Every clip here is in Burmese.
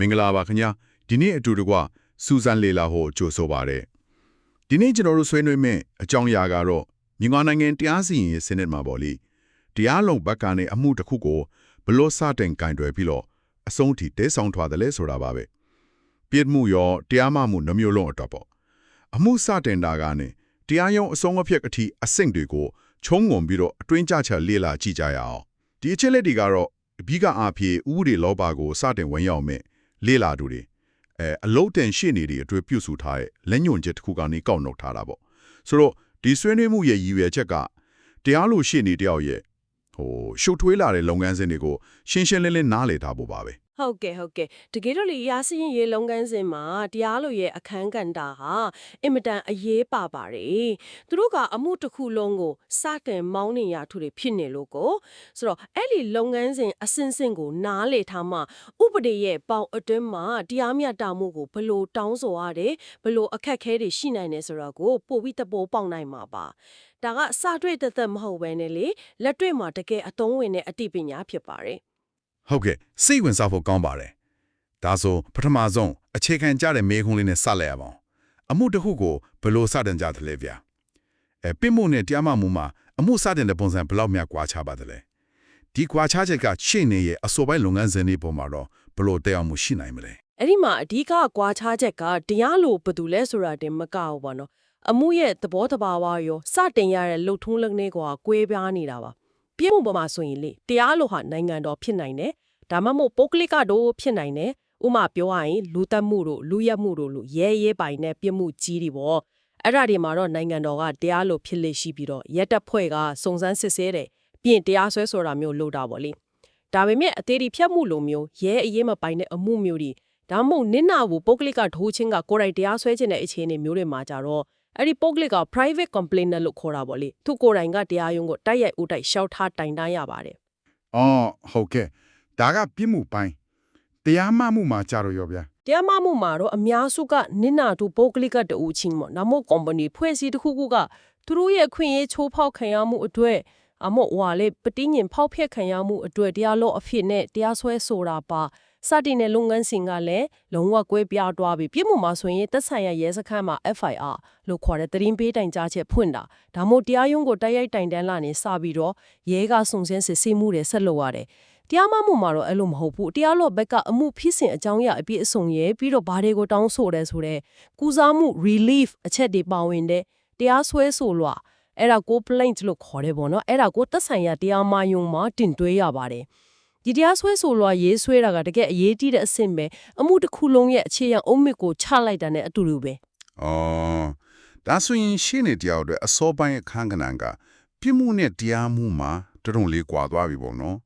မင်္ဂလာပါခင်ဗျာဒီနေ့အတူတကွစူဇန်လေလာဟိုကြိုဆိုပါရစေဒီနေ့ကျွန်တော်တို့ဆွေးနွေးမယ့်အကြောင်းအရာကတော့မြန်မာနိုင်ငံတရားစီရင်ရေးစနစ်မှာပေါ့လေတရားလုံဘက်ကနေအမှုတစ်ခုကိုဘလို့စတင်ကင်တွယ်ပြီးတော့အဆုံးထိတဲဆောင်ထွာတယ်လဲဆိုတာပါပဲပြစ်မှုရောတရားမှမှုနှမျိုးလုံးအတွက်ပေါ့အမှုစတင်တာကနေတရားရုံးအဆုံးအဖြစ်အထိအဆင့်တွေကိုချုံငုံပြီးတော့အတွင်းကြချက်လေ့လာကြည့်ကြရအောင်ဒီအချက်လက်တွေကတော့အပြီးကအားဖြင့်ဥပဒေလောဘကိုစတင်ဝင်ရောက်မဲ့ လေ့လာသူတွေအဲအလုံးတင်ရှေ့နေတွေအတွေ့ပြုစုထားတဲ့လက်ညွန်ချက်တစ်ခုကနေကောက်နှုတ်ထားတာပေါ့ဆိုတော့ဒီဆွေးနွေးမှုရဲ့ရည်ရွယ်ချက်ကတရားလို့ရှေ့နေတယောက်ရဲ့ဟိုရှုပ်ထွေးလာတဲ့လုပ်ငန်းစဉ်တွေကိုရှင်းရှင်းလင်းလင်းနားလည်ထားဖို့ပါပဲ ဟုတ်ကဲ့ဟုတ်ကဲ့တကယ်တော့လေရာစရင်ရေလုံကန်းစင်မှာတရားလိုရဲ့အခန်းကဏ္ဍဟာအင်မတန်အရေးပါပါတယ်သူတို့ကအမှုတစ်ခုလုံးကိုစတင်မောင်းနေရသူတွေဖြစ်နေလို့ကိုဆိုတော့အဲ့ဒီလုပ်ငန်းစဉ်အစင်းစင်းကိုနားလေထားမှဥပဒေရဲ့ပေါင်အတွင်းမှာတရားမျှတမှုကိုဘယ်လို့တောင်းဆိုရတယ်ဘယ်လို့အခက်အခဲတွေရှိနိုင်တယ်ဆိုတော့ကိုပို့ပြီးတပိုးပေါက်နိုင်မှာပါဒါကစာတွေ့တသက်မဟုတ်ဘဲနဲ့လေလက်တွေ့မှာတကယ်အသုံးဝင်တဲ့အသိပညာဖြစ်ပါတယ် ဟုတ်ကဲ့စိတ်ဝင်စားဖို့ကောင်းပါတယ်ဒါဆိုပထမဆုံးအခြေခံကြတဲ့မေးခွန်းလေးနဲ့စလိုက်ရပါအောင်အမှုတစ်ခုကိုဘယ်လိုစတင်ကြသလဲဗျာအဲပြစ်မှုနဲ့တရားမှမှုမှာအမှုစတင်တဲ့ပုံစံဘယ်လောက်များကွာခြားပါသလဲဒီကွာခြားချက်ကရှင်းနေရဲ့အစိုးပိုင်းလုပ်ငန်းစဉ်တွေပေါ်မှာတော့ဘယ်လိုတက်အောင်မှုရှိနိုင်မလဲအဲ့ဒီမှာအဓိကကွာခြားချက်ကတရားလို့ဘာတူလဲဆိုတာတင်မကဘူးပေါ့နော်အမှုရဲ့သဘောတဘာဝရောစတင်ရတဲ့လှုပ်ထုံးလက်နေကွာကွဲပြားနေတာပါ ပြည့်မှုပေါ်မှာဆိုရင်လေတရားလို့ဟာနိုင်ငံတော်ဖြစ်နိုင်တယ်ဒါမှမဟုတ်ပုဂ္ဂလိကတော့ဖြစ်နိုင်တယ်ဥမာပြောရရင်လူတက်မှုတို့လူရက်မှုတို့လို့ရဲရဲပိုင်နဲ့ပြစ်မှုကြီးတွေပေါ့အဲ့ဒါတွေမှာတော့နိုင်ငံတော်ကတရားလို့ဖြစ်လေရှိပြီးတော့ရက်တပ်ဖွဲ့ကစုံစမ်းစစ်ဆေးတယ်ပြင်တရားစွဲဆိုတာမျိုးလုပ်တာပေါ့လေဒါပေမဲ့အသေးဒီဖြတ်မှုလိုမျိုးရဲအရေးမပိုင်တဲ့အမှုမျိုးတွေဒါမှမဟုတ်နင့်နာကိုပုဂ္ဂလိကထိုးချင်းကကိုယ်တိုင်တရားစွဲခြင်းတဲ့အခြေအနေမျိုးတွေမှာကြတော့ အဲ့ဒီပုဂ္ဂလိက private complainant လို့ခေါ်တာပေါ့လေသူကိုယ်တိုင်ကတရားရုံးကိုတိုက်ရိုက်ဦးတိုက်ရှောက်ထားတိုင်တန်းရပါတယ်အော်ဟုတ်ကဲ့ဒါကပြစ်မှုပိုင်းတရားမှမှုမှာကြတော့ရောဗျာတရားမမှုမှာတော့အများစုကနင့်နာသူပုဂ္ဂလိကတူချင်းပေါ့ဒါမှမဟုတ် company ဖွဲ့စည်းတစ်ခုခုကသူတို့ရဲ့အခွင့်အရေးချိုးဖောက်ခံရမှုအတွက်အမို့ဟွာလေပတိညင်ဖောက်ဖျက်ခံရမှုအတွက်တရားလို့အဖြစ်နဲ့တရားစွဲဆိုတာပါ စတင်တဲ့လုပ်ငန်းစဉ်ကလည်းလုံးဝကွဲပြားသွားပြီပြစ်မှုမှာဆိုရင်သက်ဆိုင်ရာရဲစခန်းမှာ FIR လို့ခေါ်တဲ့သတင်းပေးတိုင်ကြားချက်ဖွင့်တာဒါမှမဟုတ်တရားရုံးကိုတိုက်ရိုက်တိုင်တန်းလာနေစပြီးတော့ရဲကစုံစမ်းစစ်ဆေးမှုတွေဆက်လုပ်ရတယ်တရားမမှုမှာတော့အဲ့လိုမဟုတ်ဘူးတရားလောဘက်ကအမှုဖြစ်စဉ်အကြောင်းအရာအပြည့်အစုံရဲ့ပြီးတော့ဘာတွေကိုတောင်းဆိုတယ်ဆိုတော့ကုစားမှု relief အချက်တွေပါဝင်တဲ့တရားစွဲဆိုလွှာအဲ့ဒါကို plaint လို့ခေါ်တယ်ပေါ့နော်အဲ့ဒါကိုသက်ဆိုင်ရာတရားမယုံမှာတင်သွင်းရပါတယ် ဒီတရားစွဲဆိုလွှာရေးဆွဲတာကတကယ်အရေးကြီးတဲ့အဆင့်ပဲအမှုတစ်ခုလုံးရဲ့အခြေခံအုံးမြစ်ကိုချလိုက်တာနဲ့အတူတူပဲအော်ဒါဆိုရင်ရှင်းနေတယောက်အတွက်အစောပိုင်းအခန်းကဏ္ဍကပြစ်မှုနဲ့တရားမှုမှာတော်တော်လေးကွာသွားပြီပေါ့နော်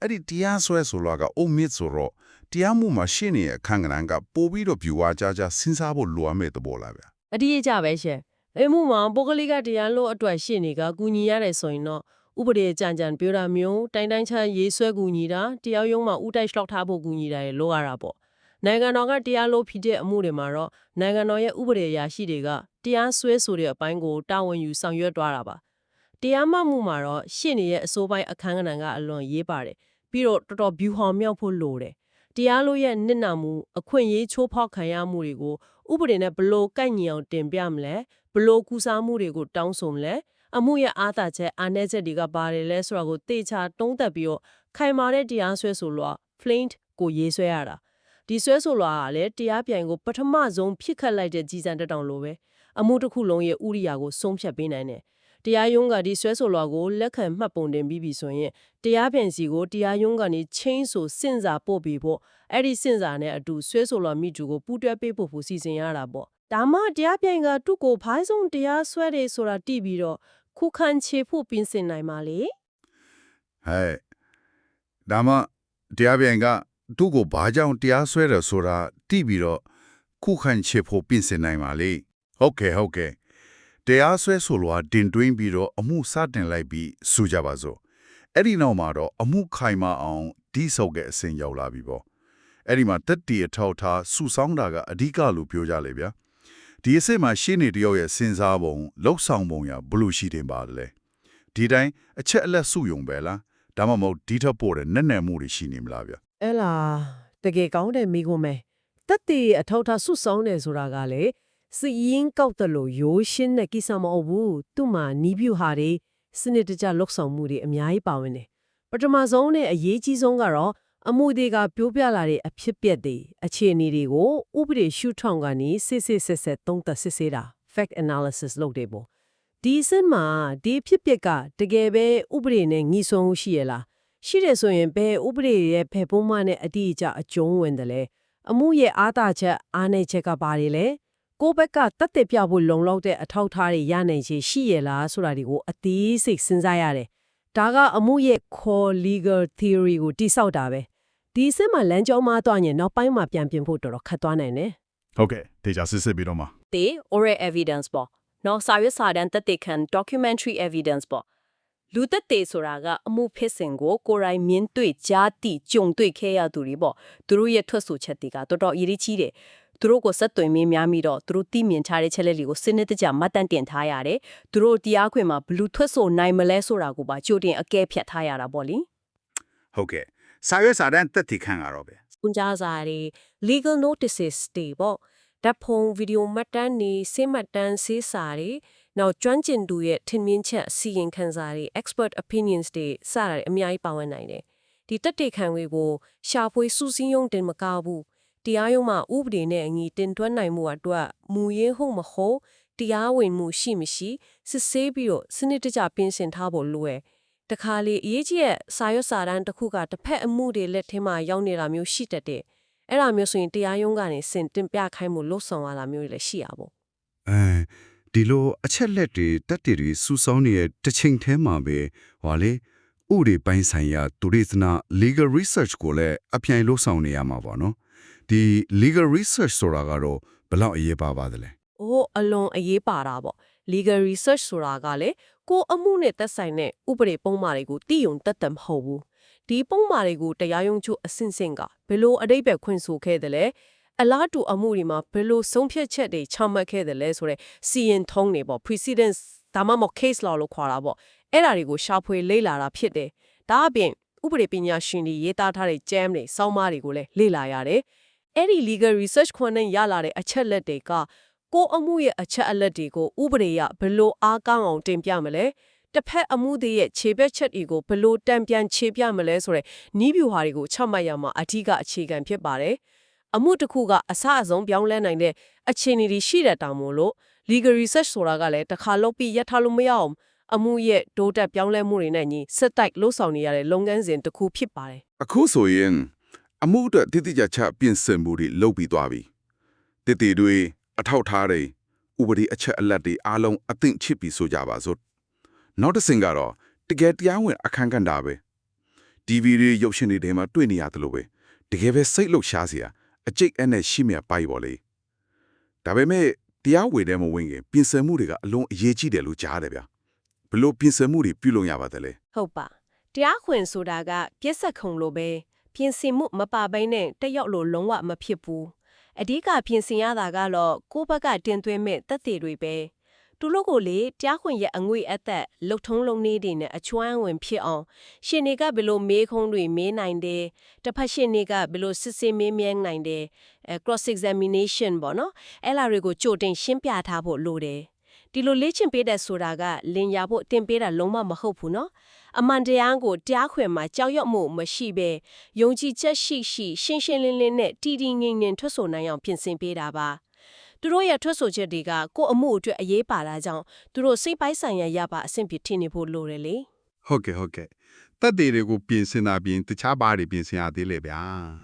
အဲ့ဒီတရားစွဲဆိုတော့ကအုံမြင့်ဆိုတော့တရားမှုမှာရှင်းနေတဲ့အခန်းကဏ္ဍကပို့ပြီးတော့ပြူဝါကြကြစဉ်းစားဖို့လိုအပ်မဲ့သဘောလားဗျာအတိအကျပဲရှင်အမှုမှာပုဂ္ဂလိကတရားလို့အတွက်ရှင်းနေကကူညီရတယ်ဆိုရင်တော့ ဥပဒေကြံကြံပြောတာမျိုးတိုင်တိုင်ချမ်းရေးဆွဲကူညီတာတရားရုံးမှာဥတိုက်လျှောက်ထားဖို့ကူညီတာတွေလိုရတာပေါ့နိုင်ငံတော်ကတရားလို့ဖြစ်တဲ့အမှုတွေမှာတော့နိုင်ငံတော်ရဲ့ဥပဒေအရာရှိတွေကတရားစွဲဆိုတဲ့အပိုင်းကိုတာဝန်ယူဆောင်ရွက်သွားတာပါတရားမှမှုမှာတော့ရှင်းနေရဲ့အစိုးပိုင်းအခန်းကဏ္ဍကအလွန်ရေးပါတယ်ပြီးတော့တော်တော် view ဟောင်မြောက်ဖို့လိုတယ်တရားလို့ရဲ့နစ်နာမှုအခွင့်အရေးချိုးဖောက်ခံရမှုတွေကိုဥပဒေနဲ့ဘလို့ကိုက်ညီအောင်တင်ပြမလဲဘလို့ကူစားမှုတွေကိုတောင်းဆိုမလဲ အမှုရဲ့အားသာချက်အားနည်းချက်တွေကဘာတွေလဲဆိုတာကိုသေချာတုံးသက်ပြီးတော့ခိုင်မာတဲ့တရားစွဲဆိုလွှာ flaint ကိုရေးဆွဲရတာဒီဆွဲဆိုလွှာကလည်းတရားပြိုင်ကိုပထမဆုံးဖြစ်ခတ်လိုက်တဲ့ကြီးစံတက်တောင်လိုပဲအမှုတစ်ခုလုံးရဲ့ဥရိယာကိုဆုံးဖြတ်ပေးနိုင်တယ်တရားရုံးကဒီဆွဲဆိုလွှာကိုလက်ခံမှတ်ပုံတင်ပြီးပြီဆိုရင်တရားပြိုင်စီကိုတရားရုံးကနေချင်းဆိုစင့်စာပို့ပြီးဖို့အဲ့ဒီစင်စာနဲ့အတူဆွဲဆိုလာမိတူကိုပူးတွဲပေးဖို့ဖို့စီစဉ်ရတာပေါ့ဒါမှတရားပြိုင်ကသူ့ကိုဖိုင်းဆုံးတရားဆွဲတယ်ဆိုတာတိပြီးတော့ ခုခံချေဖို့ပြင်ဆင်နိုင်ပါလေဟဲ့ဒါမှတရားပြန်ကသူ့ကိုဘာကြောင့်တရားစွဲတယ်ဆိုတာတိပြီးတော့ခုခံချေဖို့ပြင်ဆင်နိုင်ပါလေဟုတ်ကဲ့ဟုတ်ကဲ့တရားစွဲဆိုလွာတင်တွင်းပြီးတော့အမှုစတင်လိုက်ပြီးဆိုကြပါစို့အဲ့ဒီနောက်မှာတော့အမှုခိုင်မာအောင်ဒီဆောက်ကအဆင့်ရောက်လာပြီပေါ့အဲ့ဒီမှာတက်တီအထောက်ထားစုဆောင်းတာကအဓိကလို့ပြောကြလေဗျာ ဒီအဆင့်မှာရှင်းနေတယောက်ရဲ့စဉ်းစားပုံလှုပ်ဆောင်ပုံရဘယ်လို့ရှိတင်ပါလဲဒီတိုင်းအချက်အလက်စုယုံပဲလားဒါမှမဟုတ်ဒီထက်ပိုတဲ့နဲ့နဲ့မှုတွေရှိနေမလားဗျအဲ့လားတတကယ်ကောင်းတဲ့မိကွန်းပဲတက်တည်အထောက်အထားဆွဆောင်းတယ်ဆိုတာကလေစီရင်ကောက်တယ်လို့ရိုးရှင်းတဲ့ကိစ္စမဟုတ်ဘူးသူ့မှာနီးပြူဟာတွေစနစ်တကျလှုပ်ဆောင်မှုတွေအများကြီးပါဝင်တယ်ပထမဆုံးနဲ့အရေးကြီးဆုံးကတော့ အမှုတွေကပြောပြလာတဲ့အဖြစ်ပြက်တွေအခြေအနေတွေကိုဥပဒေရှုထောင့်ကနေစစ်စစ်ဆက်ဆက်သုံးသပ်စစ်ဆေးတာ fact analysis လုပ်တယ်ပေါ့ဒီအစင်မှာဒီအဖြစ်ပြက်ကတကယ်ပဲဥပဒေနဲ့ငြိစွန်းမှုရှိရလားရှိတယ်ဆိုရင်ဘယ်ဥပဒေရဲ့ဖယ်ပုံးမနဲ့အတိအကျအကျုံးဝင်တယ်လဲအမှုရဲ့အားသာချက်အားနည်းချက်ကဘာတွေလဲကိုယ့်ဘက်ကတတ်သိပြဖို့လုံလောက်တဲ့အထောက်အထားတွေရနိုင်ခြေရှိရလားဆိုတာတွေကိုအသေးစိတ်စဉ်းစားရတယ်ဒါကအမှုရဲ့ core legal theory ကိုတိဆောက်တာပဲ ဒီအစင်မှာလမ်းကြောင်းမသွားရင်နောက်ပိုင်းမှာပြန်ပြင်ဖို့တော်တော်ခက်သွားနိုင်တယ်ဟုတ်ကဲ့ဒေတာစစ်စစ်ပြီးတော့မှာတေ oral evidence ပေါ့နော်စာရွက်စာတမ်းတက်တဲ့ခံ documentary evidence ပေါ့လူတက်တဲ့ဆိုတာကအမှုဖြစ်စဉ်ကိုကိုယ်တိုင်မြင်တွေ့ကြားသိကြုံတွေ့ခဲ့ရသူတွေပေါ့သူတို့ရဲ့ထွက်ဆိုချက်တွေကတော်တော်အရေးကြီးတယ်သူတို့ကိုစက်သွင်းမင်းများပြီးတော့သူတို့သိမြင်ထားတဲ့ချက်လက်တွေကိုစနစ်တကျမှတ်တမ်းတင်ထားရတယ်သူတို့တရားခွင်မှာဘယ်လူထွက်ဆိုနိုင်မလဲဆိုတာကိုပါကြိုတင်အကဲဖြတ်ထားရတာပေါ့လीဟုတ်ကဲ့ စာရွက်စာတမ်းတက်တည်ခံရတော့ပဲကွန်ကြားစာတွေ legal notices တွေပေါ့ဓာတ်ဖုံဗီဒီယိုမှတ်တမ်းတွေစေမှတ်တမ်းစေးစာတွေနောက်ကျွမ်းကျင်သူရဲ့ထင်မြင်ချက်စီရင်ခံစာတွေ expert opinions တွေစတာတွေအများကြီးပါဝင်နိုင်တယ်ဒီတက်တေခံဝေကိုရှာဖွေစူးစီးရုံတင်မကဘူးတရားရုံးမှာဥပဒေနဲ့အညီတင်သွင်းနိုင်မှုအတွက်မူရင်းဟုတ်မဟုတ်တရားဝင်မှုရှိမရှိစစ်ဆေးပြီးတော့စနစ်တကျပြင်ဆင်ထားဖို့လိုတယ် တခါလေအရေးကြီးရဲ့စာရွက်စာတမ်းတစ်ခုကတစ်ဖက်အမှုတွေလက်ထဲမှာရောက်နေတာမျိုးရှိတတ်တယ်။အဲ့ဒါမျိုးဆိုရင်တရားရုံးကနေစင်တင်ပြခိုင်းမှုလှုပ်ဆောင်ရတာမျိုးတွေလည်းရှိရပါဘူးအဲဒီလိုအချက်လက်တွေတက်တည်တွေစူးစောင်းနေတဲ့တစ်ချိန်တည်းမှာပဲဟောလေဥတွေပိုင်းဆိုင်ရာတူရိသနာ legal research ကိုလည်းအပြိုင်လို့ဆောင်နေရမှာပေါ့နော်ဒီ legal research ဆိုတာကတော့ဘယ်လောက်အရေးပါပါသလဲ။အိုးအလွန်အရေးပါတာပေါ့။ legal research ဆိုတာကလေ ကိုယ်အမှုနဲ့သက်ဆိုင်တဲ့ဥပဒေပုံမှားတွေကိုသိယုံတတ်တယ်မဟုတ်ဘူး။ဒီပုံမှားတွေကိုတရားရုံးချုပ်အဆင့်ဆင့်ကဘယ်လိုအတိတ်ပဲခွင့်ဆိုခဲ့တယ်လဲအလားတူအမှုတွေမှာဘယ်လိုဆုံးဖြတ်ချက်တွေချမှတ်ခဲ့တယ်လဲဆိုတော့စီရင်ထုံးတွေပေါ့ precedence ဒါမှမဟုတ် case law လို့ခေါ်တာပေါ့အဲ့ဒါတွေကိုရှာဖွေလေ့လာတာဖြစ်တယ်ဒါအပြင်ဥပဒေပညာရှင်တွေရေးသားထားတဲ့ jam တွေစောင်းမတွေကိုလည်းလေ့လာရတယ်အဲ့ဒီ legal research ခွန်းနဲ့ရလာတဲ့အချက်လက်တွေက ကိုယ့်အမှုရဲ့အချက်အလက်တွေကိုဥပဒေရဘယ်လိုအားကောင်းအောင်တင်ပြမလဲတစ်ဖက်အမှုတွေရဲ့ခြေဘက်ချက်တွေကိုဘယ်လိုတံပြန်ခြေပြမလဲဆိုတဲ့နီးဗျူဟာတွေကိုချမှတ်ရမှာအထူးကအခြေခံဖြစ်ပါတယ်အမှုတစ်ခုကအစအဆုံးပြောင်းလဲနိုင်တဲ့အခြေအနေတွေရှိတဲ့တောင်မို့လို့ legal research ဆိုတာကလည်းတစ်ခါလုပ်ပြီးရထားလို့မရအောင်အမှုရဲ့ဒိုးတက်ပြောင်းလဲမှုတွေနဲ့ညီစက်တိုက်လှုပ်ဆောင်နေရတဲ့လုပ်ငန်းစဉ်တစ်ခုဖြစ်ပါတယ်အခုဆိုရင်အမှုအတွက်တိတိကျကျပြင်ဆင်မှုတွေလုပ်ပြီးသွားပြီတည်တည်တွေ အထောက်ထားတွေဥပဒေအချက်အလက်တွေအားလုံးအသင့်ချစ်ပြီးဆိုကြပါစို့နောက်တစ်ဆင့်ကတော့တကယ်တရားဝင်အခန်းကဏ္ဍပဲ TV တွေရုပ်ရှင်တွေထဲမှာတွေ့နေရတယ်လို့ပဲတကယ်ပဲစိတ်လှုပ်ရှားစရာအကျိတ်အနဲ့ရှိမြပိုက်ပါလေဒါပေမဲ့တရားဝေတဲ့မဝင်ခင်ပြင်ဆင်မှုတွေကအလုံးအရေးကြီးတယ်လို့ကြားတယ်ဗျဘလို့ပြင်ဆင်မှုတွေပြုလုပ်ရပါသလဲဟုတ်ပါတရားခွင်ဆိုတာကပြက်ဆက်ခုံလိုပဲပြင်ဆင်မှုမပါဘဲနဲ့တက်ရောက်လို့လုံးဝမဖြစ်ဘူး အဓိကပြင်ဆင်ရတာကတော့ကိုယ့်ဘက်ကတင်သွင်းမဲ့တက်သေးတွေပဲသူတို့ကိုလေတရားခွင်ရဲ့အငွေအသက်လှုပ်ထုံးလုံနေတွေနဲ့အချွမ်းဝင်ဖြစ်အောင်ရှင်တွေကဘယ်လိုမေးခုံးတွေမေးနိုင်တယ်တစ်ဖက်ရှင်တွေကဘယ်လိုစစ်ဆေးမေးမြန်းနိုင်တယ်အဲ cross examination ပေါ့နော်အဲ့လာတွေကိုကြိုတင်ရှင်းပြထားဖို့လိုတယ် ဒီလိုလေ့ကျင့်ပေးတဲ့ဆိုတာကလင်ရဖို့တင်ပေးတာလုံးဝမဟုတ်ဘူးနော်အမှန်တရားကိုတရားခွင်မှာကြောက်ရွံ့မှုမရှိဘဲယုံကြည်ချက်ရှိရှိရှင်းရှင်းလင်းလင်းနဲ့တည်တည်ငြိမ်ငြိမ်ထွက်ဆိုနိုင်အောင်ပြင်ဆင်ပေးတာပါသူတို့ရဲ့ထွက်ဆိုချက်တွေကကိုယ့်အမှုအတွက်အရေးပါတာကြောင့်သူတို့စိတ်ပိုင်းဆိုင်ရာရပါအဆင့်ပြထင်နေဖို့လိုတယ်လေဟုတ်ကဲ့ဟုတ်ကဲ့တက်သေးတွေကိုပြင်ဆင်တာပြင်တခြားဘာတွေပြင်ဆင်ရသေးလဲဗျာ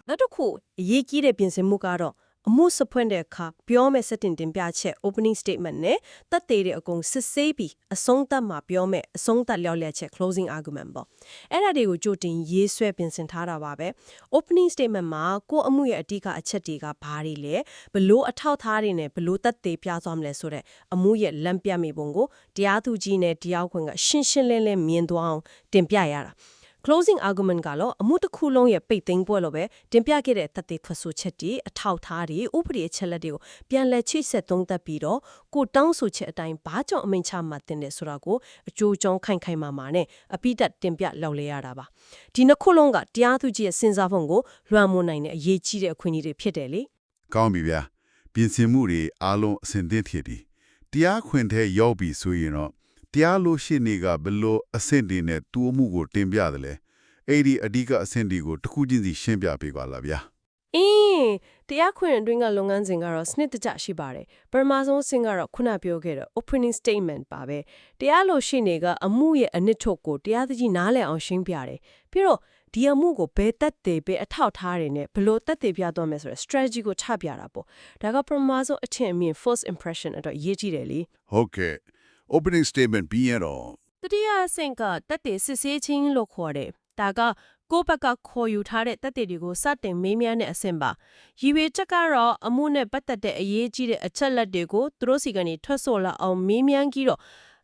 နောက်တစ်ခုအရေးကြီးတဲ့ပြင်ဆင်မှုကတော့ အမှုစဖွင့်တဲ့အခါပြောမဲ့စတင်တင်ပြချက် opening statement နဲ့တက်သေးတဲ့အကုန်စစ်ဆေးပြီးအဆုံးသတ်မှာပြောမဲ့အဆုံးသတ်လျောက်လက်ချက် closing argument ပေါ့အဲ့ဒါတွေကိုကြိုတင်ရေးဆွဲပြင်ဆင်ထားတာပါပဲ opening statement မှာကိုယ့်အမှုရဲ့အဓိကအချက်တွေကဘာတွေလဲဘလို့အထောက်ထားတွေနဲ့ဘလို့တက်သေးပြသွားမလဲဆိုတော့အမှုရဲ့လမ်းပြမိပုံကိုတရားသူကြီးနဲ့တရားခွင်ကရှင်းရှင်းလင်းလင်းမြင်သွားအောင်တင်ပြရတာ closing argument ကတော့အမှုတစ်ခုလုံးရဲ့ပိတ်သိမ်းပွဲလို့ပဲတင်ပြခဲ့တဲ့သက်သေထွက်ဆိုချက်တွေအထောက်အထားတွေဥပဒေအချက်လက်တွေကိုပြန်လည်ချိတ်ဆက်သုံးသပ်ပြီးတော့ကိုတောင်းဆိုချက်အတိုင်းဘာကြောင့်အမိန့်ချမှတ်တင်တယ်ဆိုတာကိုအကျိုးကြောင်းခိုင်ခိုင်မာမာနဲ့အပိဓာတ်တင်ပြလောက်လဲရတာပါဒီနှစ်ခုလုံးကတရားသူကြီးရဲ့စဉ်းစားပုံကိုလွှမ်းမိုးနိုင်တဲ့အရေးကြီးတဲ့အခွင့်အရေးတွေဖြစ်တယ်လေကောင်းပြီဗျာပြင်ဆင်မှုတွေအားလုံးအဆင်သင့်ဖြစ်ပြီတရားခွင်ထဲရောက်ပြီဆိုရင်တော့ တရားလို့ရှိနေကဘလို့အဆင့်တွေနဲ့တူအမှုကိုတင်ပြတယ်လေအဲ့ဒီအဓိကအဆင့်တွေကိုတစ်ခုချင်းစီရှင်းပြပေးပါလားဗျာအင်းတရားခွင်အတွင်းကလုပ်ငန်းစဉ်ကတော့စနစ်တကျရှိပါတယ်ပထမဆုံးအဆင့်ကတော့ခုနပြောခဲ့တဲ့ opening statement ပါပဲတရားလို့ရှိနေကအမှုရဲ့အနှစ်ထုတ်ကိုတရားသူကြီးနားလည်အောင်ရှင်းပြတယ်ပြီးတော့ဒီအမှုကိုဘယ်တက်သေးပဲအထောက်ထားတယ်နဲ့ဘယ်လို့တက်သေးပြသွားမယ်ဆိုရယ် strategy ကိုချပြတာပေါ့ဒါကပထမဆုံးအထင်အမြင် first impression အတွက်ရေးကြည့်တယ်လေဟုတ်ကဲ့ opening statement ပြီးရတော့တတိယအဆင့်ကတက်တဲ့စစ်ဆေးချင်းလို့ခေါ်တယ်။ဒါကကိုယ့်ဘက်ကခေါ်ယူထားတဲ့တက်တဲ့တွေကိုစတင်မေးမြန်းတဲ့အဆင့်ပါ။ရည်ရွယ်ချက်ကတော့အမှုနဲ့ပတ်သက်တဲ့အရေးကြီးတဲ့အချက်လက်တွေကိုသူတို့စီကနေထွက်ဆိုလာအောင်မေးမြန်းပြီးတော့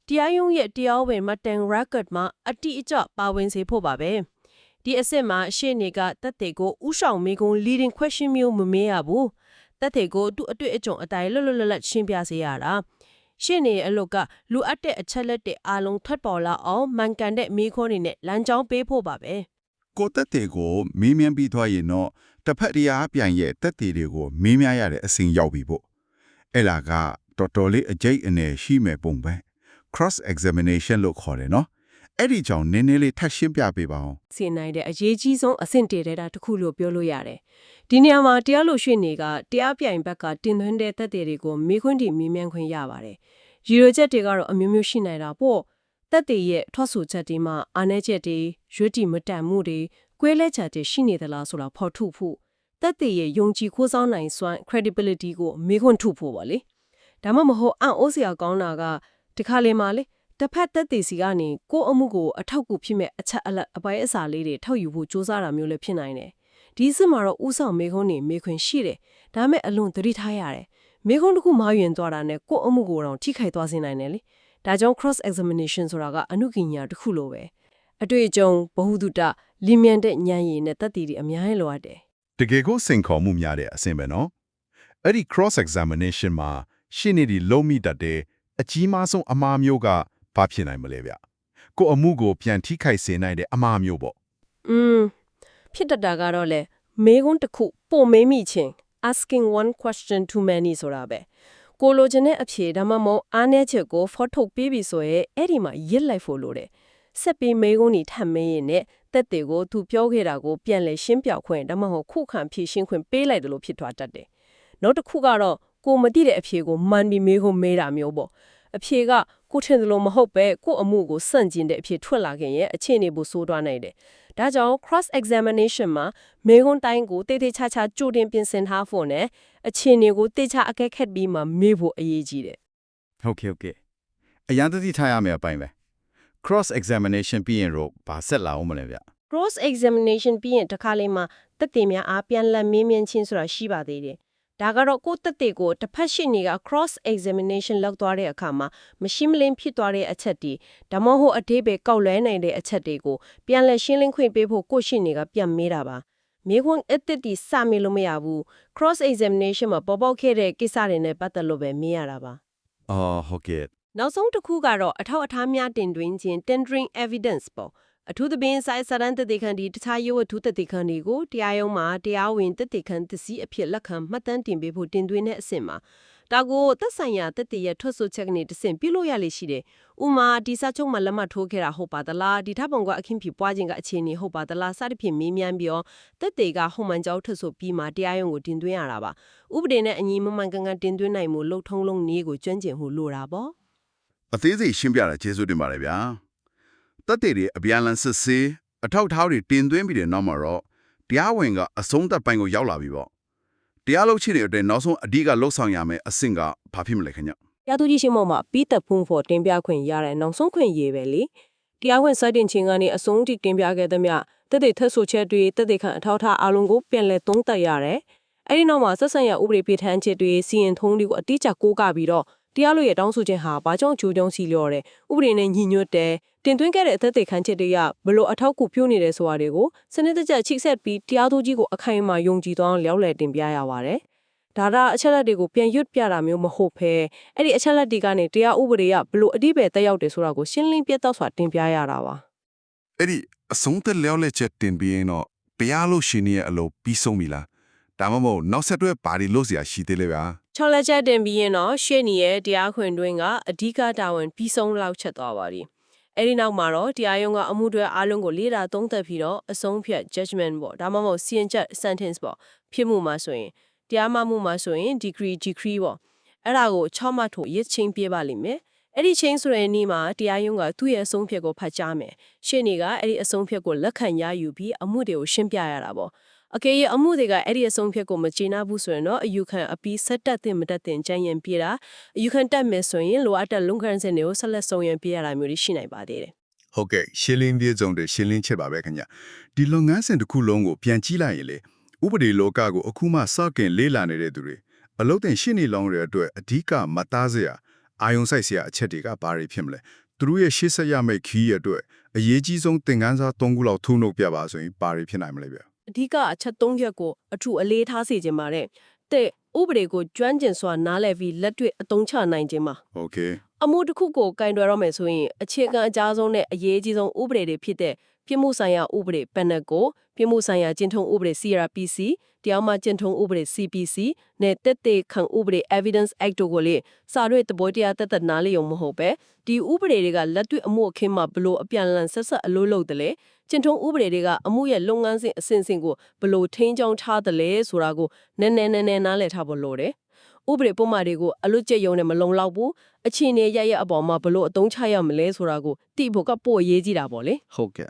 တရားရုံးရဲ့တရားဝင်မှတ်တမ်း record မှာအတိအကျပါဝင်စေဖို့ပါပဲ။ဒီအဆင့်မှာရှေ့နေကတက်တဲ့ကိုဥဆောင်မေကုံ leading question မျိုးမမေးရဘူး။တက်တဲ့ကိုသူ့အတွေ့အကြုံအတိုင်းလွတ်လွတ်လပ်လပ်ရှင်းပြစေရတာ။ ရှင်းနေတဲ့အလုပ်ကလူအပ်တဲ့အချက်လက်တွေအားလုံးထွက်ပေါ်လာအောင်မှန်ကန်တဲ့မိခိုးတွေနဲ့လမ်းကြောင်းပေးဖို့ပါပဲကိုတက်တဲ့ကိုမင်းမြန်ပြီးသွားရင်တော့တစ်ဖက်တရားပြန်ရဲ့တက်တဲ့တွေကိုမင်းများရတဲ့အစဉ်ရောက်ပြီပေါ့အဲ့လာကတော်တော်လေးအကျိတ်အနေရှိမဲ့ပုံပဲ cross examination လို့ခေါ်တယ်နော် အဲ့ဒီကြောင့်နည်းနည်းလေးထပ်ရှင်းပြပေးပါအောင်စီနိုင်တဲ့အရေးကြီးဆုံးအဆင့်တည်တဲ့တာတစ်ခုလို့ပြောလို့ရတယ်ဒီနေရာမှာတရားလို့ရှိနေကတရားပြိုင်ဘက်ကတင်သွင်းတဲ့သက်သေတွေကိုမိခွန်းတီမြင်မြန်ခွင့်ရပါတယ်ရည်ရွယ်ချက်တွေကတော့အမျိုးမျိုးရှိနိုင်တာပေါ့သက်သေရဲ့ထွက်ဆိုချက်တွေမှာအာဏာချက်တွေရွေးတီမတန်မှုတွေကွဲလဲချက်တွေရှိနေသလားဆိုတာဖော်ထုတ်ဖို့သက်သေရဲ့ယုံကြည်ခိုးစောင်းနိုင်စွမ်း credibility ကိုမိခွန်းထုတ်ဖို့ပါလေဒါမှမဟုတ်အံ့ဩစရာကောင်းတာကဒီခါလေးမှာလေ တစ်ဖက်သက်သေစီကနေကိုယ့်အမှုကိုအထောက်အကူဖြစ်မဲ့အချက်အလက်အပိုင်းအစာလေးတွေထောက်ယူဖို့စ조사တာမျိုးလည်းဖြစ်နိုင်တယ်ဒီအစ်မှာတော့ဥဆောင်မေခွန်းနေမေခွန်းရှိတယ်ဒါမဲ့အလွန်သတိထားရတယ်မေခွန်းတစ်ခုမှားယွင်သွားတာနဲ့ကိုယ့်အမှုကိုတော့ထိခိုက်သွားစေနိုင်တယ်လေဒါကြောင့် cross examination ဆိုတာကအနုကညာတစ်ခုလိုပဲအတွေ့အကြုံဘ ഹു တုတလင်းမြန်တဲ့ဉာဏ်ရည်နဲ့တတ်တည်တွေအများကြီးလိုအပ်တယ် တကယ်ကိုစိန်ခေါ်မှုများတဲ့အဆင့်ပဲနော်အဲ့ဒီ cross examination မှာရှင်းနေဒီလုံးမိတတ်တဲ့အကြီးမားဆုံးအမှားမျိုးက ဘာဖြစ်နိုင်မလဲဗျကိုအမှုကိုပြန်ထိခိုက်စေနိုင်တဲ့အမှားမျိုးပေါ့อืมဖြစ်တတ်တာကတော့လေမေခွန်းတစ်ခုပို့မေးမိချင်း asking one question too many ဆိုတာပဲကိုလိုချင်တဲ့အဖြေဒါမှမဟုတ်အားနည်းချက်ကိုဖော်ထုတ်ပြီးပြီဆိုရင်အဲ့ဒီမှာရစ်လိုက်ဖို့လိုတယ်ဆက်ပြီးမေခွန်းကြီးထပ်မေးရင်နဲ့တက်တွေကိုသူပြောခဲ့တာကိုပြန်လဲရှင်းပြခွင့်ဒါမှမဟုတ်ခုခံဖြေရှင်းခွင့်ပေးလိုက်တယ်လို့ဖြစ်သွားတတ်တယ်နောက်တစ်ခုကတော့ကိုမသိတဲ့အဖြေကိုမှန်ပြီးမေခွန်းမေးတာမျိုးပေါ့အဖြေက ကိုထင်သလိုမဟုတ်ပဲကိုအမှုကိုစန့်ကျင်တဲ့အဖြေထွက်လာခင်ရဲ့အခြေအနေကိုစိုးသွားနိုင်တယ်ဒါကြောင့် cross examination မှာမေခွန်းတိုင်းကိုတေးသေးချာချာကြိုတင်ပြင်ဆင်ထားဖို့နဲ့အခြေအနေကိုတေချာအကဲခတ်ပြီးမှမေးဖို့အရေးကြီးတယ်ဟုတ်ကဲ့ဟုတ်ကဲ့အရန်တတိထားရမယ်အပိုင်းပဲ cross examination ပြီးရင်တော့ဗာဆက်လာအောင်မလဲဗျ cross examination ပြီးရင်တစ်ခါလေးမှာတက်တေများအားပြန်လက်မေးမြန်းခြင်းဆိုတာရှိပါသေးတယ် ဒါကတော့ကိုယ့်တက်တေကိုတစ်ဖက်ရှိနေက cross examination လောက်သွားတဲ့အခါမှာမရှိမလင်းဖြစ်သွားတဲ့အချက်တွေဒါမှမဟုတ်အသေးပဲကောက်လွဲနိုင်တဲ့အချက်တွေကိုပြန်လက်ရှင်းလင်းခွင့်ပေးဖို့ကိုယ့်ရှိနေကပြန်မေးတာပါမြေခွန်းအစ်တစ်တီစမေးလို့မရဘူး cross examination မှာပေါ်ပေါက်ခဲ့တဲ့ကိစ္စတွေနဲ့ပတ်သက်လို့ပဲမေးရတာပါအော်ဟုတ်ကဲ့နောက်ဆုံးတစ်ခုကတော့အထောက်အထားများတင်သွင်းခြင်း tendering evidence ပေါ့ အထူးသဖြင့်စိုက်စရန်တတိခန်ဒီတခြားရုပ်ဝတ္ထုတတိခန်တွေကိုတရားရုံးမှာတရားဝင်တတိခန်သစည်းအဖြစ်လက်ခံမှတ်တမ်းတင်ပေးဖို့တင်သွင်းတဲ့အဆင့်မှာဒါကိုသက်ဆိုင်ရာတတိရထွက်ဆိုချက်ကနေတဆင့်ပြုလို့ရလိမ့်ရှိတယ်။ဥမာဒီစာချုပ်မှာလက်မှတ်ထိုးခဲ့တာဟုတ်ပါသလားဒီထပ်ပုံကအခင်းဖြစ်ပွားခြင်းကအခြေအနေဟုတ်ပါသလားစသဖြင့်မေးမြန်းပြီးတော့တက်တေကဟုံမှန်ကြောင်းထွက်ဆိုပြီးမှတရားရုံးကိုတင်သွင်းရတာပါ။ဥပဒေနဲ့အညီမမှန်ကန်ကန်တင်သွင်းနိုင်မှုလုံထုံးလုံးနည်းကိုကျွမ်းကျင်မှုလိုတာပေါ့။အသေးစိတ်ရှင်းပြတာကျေးဇူးတင်ပါတယ်ဗျာ တက်တဲ့တွေအပြန်လန်စစ်ဆေးအထောက်အထားတွေတင်သွင်းပြီးတဲ့နောက်မှာတော့တရားဝင်ကအဆုံးသက်ပိုင်းကိုရောက်လာပြီပေါ့တရားလုပ်ချင်တဲ့အတွက်နောက်ဆုံးအဓိကလှုပ်ဆောင်ရမယ်အဆင့်ကဘာဖြစ်မလဲခင်ဗျတရားသူကြီးရှင်းမောက်မှာပြီးသက်ဖုံးဖို့တင်ပြခွင့်ရတဲ့နောက်ဆုံးခွင့်ရေးပဲလေတရားဝင်စတင်ခြင်းကနေအဆုံးထိတင်ပြခဲ့သမျှတက်တဲ့ထက်ဆိုချက်တွေတက်တဲ့ခံအထောက်အထားအလုံးကိုပြန်လည်သုံးသပ်ရတယ်အဲ့ဒီနောက်မှာဆက်ဆံရဥပဒေပြဋ္ဌာန်းချက်တွေစီရင်ထုံးတွေကိုအတိအကျကိုးကားပြီးတော့ တရားလို့ရဲ့တောင်းဆိုခြင်းဟာဘာကြောင့်ကြိုးကြောင်းစီလျော်တယ်ဥပဒေနဲ့ညီညွတ်တယ်တင်သွင်းခဲ့တဲ့အသက်သေခံချက်တွေကဘလို့အထောက်အကူပြုနေတယ်ဆိုတာတွေကိုစနစ်တကျချိတ်ဆက်ပြီးတရားသူကြီးကိုအခိုင်အမာယုံကြည်သွားအောင်လျှောက်လဲတင်ပြရပါတယ်ဒါကအချက်လက်တွေကိုပြန်ရွတ်ပြတာမျိုးမဟုတ်ဘဲအဲ့ဒီအချက်လက်တွေကနေတရားဥပဒေကဘလို့အတိပယ်တက်ရောက်တယ်ဆိုတာကိုရှင်းလင်းပြတ်သားစွာတင်ပြရတာပါအဲ့ဒီအဆုံးသက်လျောက်လက်ချက်တင်ပြီးရင်တော့တရားလို့ရှင်ရဲ့အလုပ်ပြီးဆုံးပြီလား ဒါမှမဟုတ်နောက်ဆက်တွဲဘာတွေလို့စရာရှိသေးလဲဗျာချော်လက်ချက်တင်ပြီးရင်တော့ရှေ့နေရဲ့တရားခွင်တွင်းကအဓိကတာဝန်ပြီးဆုံးလောက်ချက်သွားပါပြီ။အဲဒီနောက်မှာတော့တရားရုံးကအမှုတွေအားလုံးကိုလေးလာသုံးသပ်ပြီးတော့အဆုံးဖြတ် judgment ပေါ့ဒါမှမဟုတ်စီရင်ချက် sentence ပေါ့ဖြစ်မှုမှာဆိုရင်တရားမှမှုမှာဆိုရင် decree decree ပေါ့အဲ့ဒါကို6မှတ်ထို့ရစ်ချင်းပြပါလိမ့်မယ်။အဲ့ဒီချင်းဆိုတဲ့နေ့မှာတရားရုံးကသူ့ရဲ့အဆုံးဖြတ်ကိုဖတ်ကြားမယ်။ရှေ့နေကအဲ့ဒီအဆုံးဖြတ်ကိုလက်ခံရယူပြီးအမှုတွေကိုရှင်းပြရတာပေါ့။ အကယ်၍အမှုတွေကအဲ့ဒီအဆုံးဖြတ်ကိုမကျေနပ်ဘူးဆိုရင်တော့အယူခံအပြီးဆက်တက်တဲ့မတက်တဲ့ကြံရင်ပြေးတာအယူခံတက်မယ်ဆိုရင်လိုအပ်တဲ့လုံခန်းစင်တွေကိုဆက်လက်ဆောင်ရန်ပြေးရတာမျိုးတွေရှိနိုင်ပါသေးတယ်ဟုတ်ကဲ့ရှင်းလင်းပြေဆုံးတဲ့ရှင်းလင်းချက်ပါပဲခင်ဗျဒီလုပ်ငန်းစဉ်တစ်ခုလုံးကိုပြန်ကြည့်လိုက်ရင်လေဥပဒေလောကကိုအခုမှစတင်လေးလာနေတဲ့သူတွေအလုတ်တင်ရှင်းနေလောင်းတဲ့အတွက်အဓိကမသားစရာအာယုံဆိုင်စရာအချက်တွေကဘာတွေဖြစ်မလဲသူတို့ရဲ့ရှေ့ဆက်ရမယ့်ခီးရအတွက်အရေးကြီးဆုံးသင်ခန်းစာ၃ခုလောက်ထုံးနှုတ်ပြပါဆိုရင်ဘာတွေဖြစ်နိုင်မလဲဗျ အဓိကအချက်၃ချက်ကိုအထူးအလေးထားစေချင်ပါတယ်။တဲ့ဥပဒေကိုကျွမ်းကျင်စွာနားလည်ပြီးလက်တွေ့အသုံးချနိုင်ခြင်းပါ။ Okay အမှုတစ်ခုကိုကင်တွယ်ရမယ်ဆိုရင်အခြေခံအကြဆုံးနဲ့အရေးကြီးဆုံးဥပဒေတွေဖြစ်တဲ့ပြစ်မှုဆိုင်ရာဥပဒေ PNAC ကိုပြစ်မှုဆိုင်ရာကျင့်ထုံးဥပဒေ CRPC တရားမှကျင့်ထုံးဥပဒေ CPC နဲ့တက်သေးခံဥပဒေ Evidence Act တို့ကိုလေစာရွက်သဘောတရားတက်တက်နားလေုံမဟုတ်ပဲဒီဥပဒေတွေကလက်တွေ့အမှုအခင်းမှာဘလို့အပြန်အလှန်ဆက်ဆက်အလို့လို့တယ် ကျင့်ထုံးဥပဒေတွေကအမှုရဲ့လုပ်ငန်းစဉ်အစဉ်စဉ်ကိုဘလို့ထိန်းချောင်းထားတယ်လဲဆိုတာကိုနည်းနည်းနည်းနည်းနားလည်ထားဖို့လိုတယ်ဥပဒေပုံမှန်တွေကိုအလွတ်ကျက်ယုံနဲ့မလုံလောက်ဘူးအခြေအနေရရအပေါ်မှာဘလို့အသုံးချရမလဲဆိုတာကိုသိဖို့ကပို့အရေးကြီးတာပေါ့လေဟုတ်ကဲ့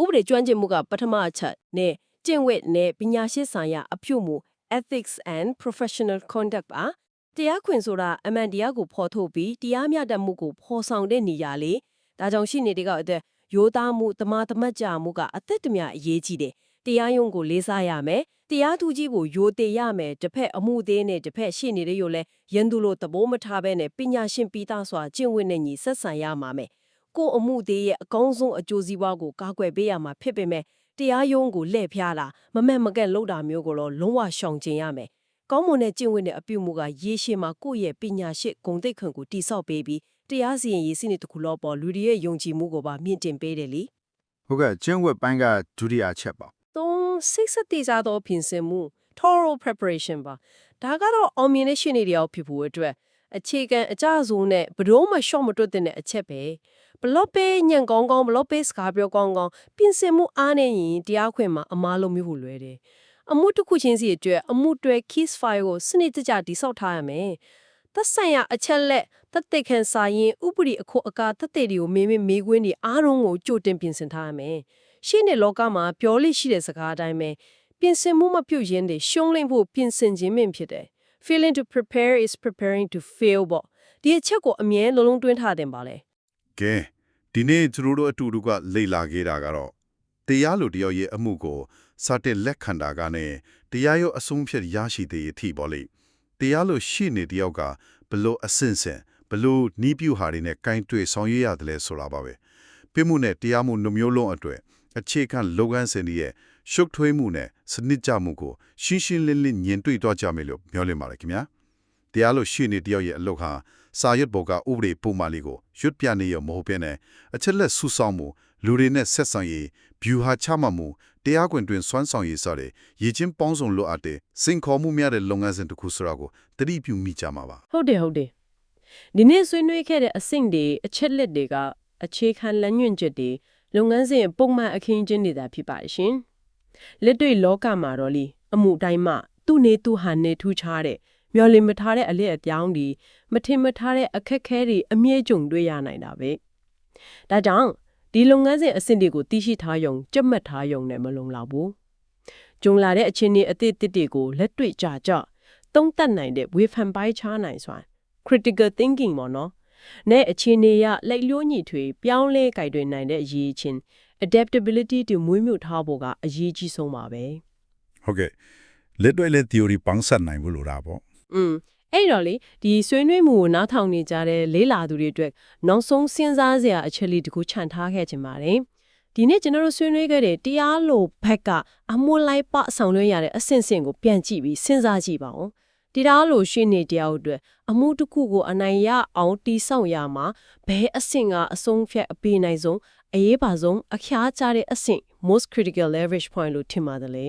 ဥပဒေကျွမ်းကျင်မှုကပထမအချက်နဲ့ကျင့်ဝတ်နဲ့ပညာရှိဆိုင်ရာအပြုမှု ethics and professional conduct ပါတရားခွင်ဆိုတာအမှန်တရားကိုဖော်ထုတ်ပြီးတရားမျှတမှုကိုဖော်ဆောင်တဲ့နေရာလေဒါကြောင့်ရှိနေတဲ့ကအသက် ရိုးသားမှုတမာတမတ်ကြမှုကအသက်တမျှအရေးကြီးတယ်တရားရုံးကိုလေးစားရမယ်တရားသူကြီးကိုယိုသေးရမယ်တစ်ဖက်အမှုသေးနဲ့တစ်ဖက်ရှိနေတဲ့ရိုလဲရန်သူလိုသဘောမထားဘဲနဲ့ပညာရှင်ပြီးသားစွာကျင့်ဝတ်နဲ့ညီဆက်ဆံရမှာမယ်ကိုယ့်အမှုသေးရဲ့အကောင်းဆုံးအကျိုးစီးပွားကိုကာကွယ်ပေးရမှာဖြစ်ပေမဲ့တရားရုံးကိုလှည့်ဖျားတာမမက်မကက်လုပ်တာမျိုးကိုတော့လုံးဝရှောင်ကျဉ်ရမယ်။ကောင်းမွန်တဲ့ကျင့်ဝတ်နဲ့အပြုမှုကရေရှည်မှာကိုယ့်ရဲ့ပညာရှိဂုဏ်သိက္ခာကိုတိဆောက်ပေးပြီး တရားစီရင်ရေးစနစ်တစ်ခုလုံးပေါ်လူတွေရဲ့ယုံကြည်မှုကိုပါမြင့်တင်ပေးတယ်လေဟုတ်ကဲ့ကျင်းဝက်ပိုင်းကဒုတိယချက်ပါ။သုံးစိတ်ဆက်တည်စားသောပြင်ဆင်မှု thorough preparation ပါ။ဒါကတော့အောင်မြင်တဲ့ရှင်းနေတရားဖြစ်ဖို့အတွက်အခြေခံအကြဆုံးနဲ့ဘယ်တော့မှရှော့မတွတ်တဲ့အချက်ပဲ။ဘလော့ပေးညံကောင်းကောင်းဘလော့ပေးစကားပြောကောင်းကောင်းပြင်ဆင်မှုအားနေရင်တရားခွင်မှာအမားလုံးမျိုးကိုလွယ်တယ်။အမှုတစ်ခုချင်းစီအတွက်အမှုတွေ keys file ကိုစနစ်တကျတိစောက်ထားရမယ်။ သက်ဆိုင်ရာအချက်လက်သက်သေခံစာရင်ဥပဒေအဖို့အကာသက်သေတွေကိုမေးမေးမေးခွန်းတွေအားလုံးကိုကြိုတင်ပြင်ဆင်ထားရမယ်။ရှင်းတဲ့လောကမှာပြောလိရှိတဲ့စကားအတိုင်းပဲပြင်ဆင်မှုမပြုတ်ရင်းတွေရှုံးလိမ့်ဖို့ပြင်ဆင်ခြင်းမင်းဖြစ်တယ်။ Failing to prepare is preparing to fail ပေါ့ဒီအချက်ကိုအမြဲလုံးလုံးတွင်းထားတယ်ပါလေကဲဒီနေ့သူတို့အတူတူကလေ့လာခဲ့တာကတော့တရားလိုတယောက်ရဲ့အမှုကိုစတဲ့လက်ခံတာကနဲ့တရားရုံးအဆုံးဖြတ်ရရှိတဲ့အထိပေါ့လေ တရားလိုရှိနေတယောက်ကဘလို့အဆင့်ဆင့်ဘလို့နီးပြူဟာတွေနဲ့ကင်တွေ့ဆောင်ရွက်ရတယ်လဲဆိုတာပါပဲပြမှုနဲ့တရားမှုနှမျိုးလုံးအတွေ့အခြေခံလုပ်ငန်းစဉ်တွေရဲ့ရှုပ်ထွေးမှုနဲ့စနစ်ကြမှုကိုရှင်းရှင်းလင်းလင်းညင်တွေ့တော့ကြမယ်လို့ပြောလင်ပါတယ်ခင်ဗျာတရားလို့ရှိနေတယောက်ရဲ့အလုပ်ဟာစာရွတ်ဘောကဥပဒေပုံမှန်လေးကိုရွတ်ပြနေရမဟုတ်ဘဲနဲ့အချက်လက်ဆူဆောင်မှု လူတွေနဲ့ဆက်ဆံရေး view ဟာချမှတ်မှုတရားကွင်တွင်စွမ်းဆောင်ရေးစတဲ့ရည်ချင်းပေါင်းစုံလိုအပ်တဲ့စင်ခေါ်မှုများတဲ့လုပ်ငန်းစဉ်တစ်ခုဆိုတာကိုတတိပြုမိကြမှာပါဟုတ်တယ်ဟုတ်တယ်ဒီနေ့ဆွေးနွေးခဲ့တဲ့အဆင့်တွေအချက်လက်တွေကအခြေခံလမ်းညွှန်ချက်တွေလုပ်ငန်းစဉ်ပုံမှန်အခင်းကျင်းနေတာဖြစ်ပါတယ်ရှင်လက်တွေ့လောကမှာတော့လီအမှုတိုင်းမှာသူ့နေသူဟန်နေထူးခြားတဲ့မျော်လင့်မထားတဲ့အလစ်အပြောင်းဒီမထင်မထားတဲ့အခက်အခဲတွေအမြဲကြုံတွေ့ရနိုင်တာပဲဒါကြောင့် ဒီလုပ်ငန်းစဉ်အဆင့်တွေကိုသိရှိထားယုံကြက်မှတ်ထားယုံနဲ့မလုံလောက်ဘူးကြုံလာတဲ့အခြေအနေအသစ်အသစ်တွေကိုလက်တွေ့ကြကြသုံးသပ်နိုင်တဲ့ဝေဖန်ပိုင်းခြားနိုင်စွာ critical thinking ပေါ့နော်။နဲ့အခြေအနေရလိုက်လျိုးညီထွေ ပြောင်းလဲကြိုက်တွင်နိုင်တဲ့အရေးချင်း adaptability တူမွေးမြူထားဖို့ကအရေးကြီးဆုံးပါပဲဟုတ်ကဲ့လက်တွေ့လက် theory ပေါင်းစပ်နိုင်ဖို့လိုတာပေါ့။อืม အဲ့တော့လေဒီဆွေးနွေးမှုကိုနားထောင်နေကြတဲ့လေးလာသူတွေအတွက်နောက်ဆုံးစဉ်းစားစရာအချက်လေးတစ်ခုခြံထားခဲ့ချင်ပါတယ်ဒီနေ့ကျွန်တော်တို့ဆွေးနွေးခဲ့တဲ့တရားလိုဘက်ကအမွှလိုက်ပဆောင်လွှဲရတဲ့အဆင့်ဆင့်ကိုပြန်ကြည့်ပြီးစဉ်းစားကြည့်ပါဦးတရားလိုရှိနေတရားအတွက်အမှုတစ်ခုကိုအနိုင်ရအောင်တီးဆောင်ရမှာဘယ်အဆင့်ကအဆုံးဖြတ်အပေးနိုင်ဆုံးအရေးပါဆုံးအခါကြတဲ့အဆင့် most critical leverage point လို့ထင်ပါတယ်လေ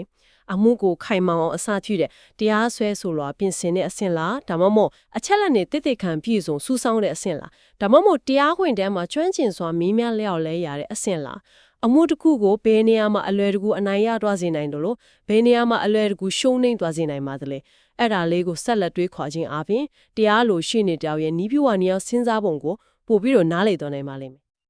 အမှုကိုခိုင်မာအောင်အစပြုတဲ့တရားစွဲဆိုလွာပြင်ဆင်တဲ့အဆင့်လားဒါမှမဟုတ်အချက်လက်နဲ့တိတိခံပြည့်စုံစူးစောင်းတဲ့အဆင့်လားဒါမှမဟုတ်တရားခွင်တန်းမှာကျွမ်းကျင်စွာမင်းများလျောက်လဲရတဲ့အဆင့်လားအမှုတစ်ခုကိုဘယ်နေရာမှာအလွယ်တကူအနိုင်ရသွားစေနိုင်တယ်လို့ဘယ်နေရာမှာအလွယ်တကူရှုံးနိမ့်သွားစေနိုင်ပါသလဲအဲ့ဒါလေးကိုဆက်လက်တွေးခွာခြင်းအပြင်တရားလိုရှိနေတောင်ရဲ့နီးပြဝနီယောက်စဉ်းစားပုံကိုပို့ပြီးတော့နားလည်သွားနိုင်ပါလိမ့်မယ်